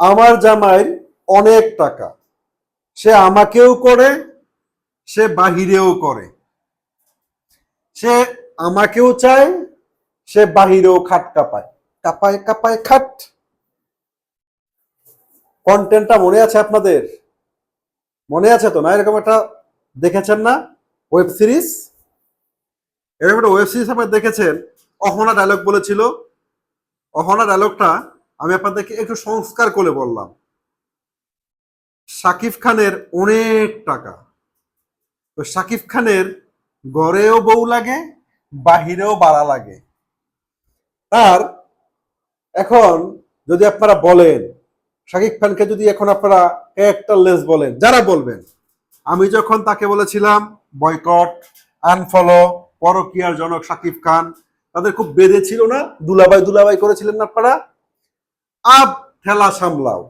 আমার জামাইয়ের অনেক টাকা। সে আমাকেও করে, সে বাহিরেও করে। সে আমাকেও চায়, সে বাহিরেও খাট কাপায় কাপায় কাপায়, খাট। কন্টেন্টটা মনে আছে আপনাদের? মনে আছে তো না? এরকম একটা দেখেছেন না? ওয়েব সিরিজ এরকম একটা ওয়েব সিরিজ আপনার দেখেছেন? অহনা ডায়লগ বলেছিল। অহনা ডায়লগটা আমি আপনাদেরকে একটু সংস্কার করে বললাম। শাকিব খানের অনেক টাকা। তো শাকিব খানের ঘরেও বউ লাগে, বাহিরেও বাড়া লাগে। আর এখন যদি আপনারা বলেন শাকিব খানকে যদি এখন আপনারা একটা লেস বলেন, যারা বলবেন, আমি যখন তাকে বলেছিলাম, বয়কট, আনফলো, পরকিয়ার জনক শাকিব খান, তাদের খুব বেঁধে ছিল না? দুলাবাই দুলাবাই করেছিলেন আপনারা? আব ঠেলা সামলাও।